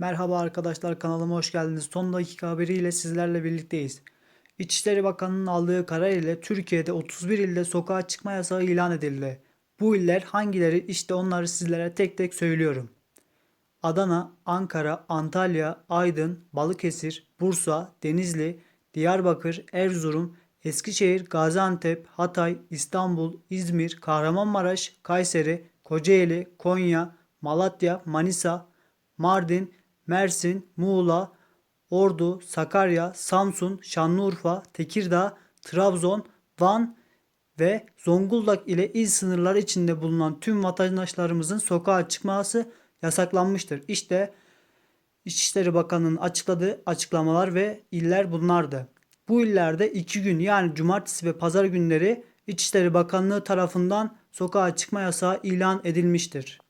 Merhaba arkadaşlar kanalıma hoş geldiniz. Son dakika haberiyle sizlerle birlikteyiz. İçişleri Bakanı'nın aldığı karar ile Türkiye'de 31 ilde sokağa çıkma yasağı ilan edildi. Bu iller hangileri? İşte onları sizlere tek tek söylüyorum. Adana, Ankara, Antalya, Aydın, Balıkesir, Bursa, Denizli, Diyarbakır, Erzurum, Eskişehir, Gaziantep, Hatay, İstanbul, İzmir, Kahramanmaraş, Kayseri, Kocaeli, Konya, Malatya, Manisa, Mardin, Mersin, Muğla, Ordu, Sakarya, Samsun, Şanlıurfa, Tekirdağ, Trabzon, Van ve Zonguldak ile il sınırları içinde bulunan tüm vatandaşlarımızın sokağa çıkması yasaklanmıştır. İşte İçişleri Bakanı'nın açıkladığı açıklamalar ve iller bunlardı. Bu illerde iki gün yani cumartesi ve pazar günleri İçişleri Bakanlığı tarafından sokağa çıkma yasağı ilan edilmiştir.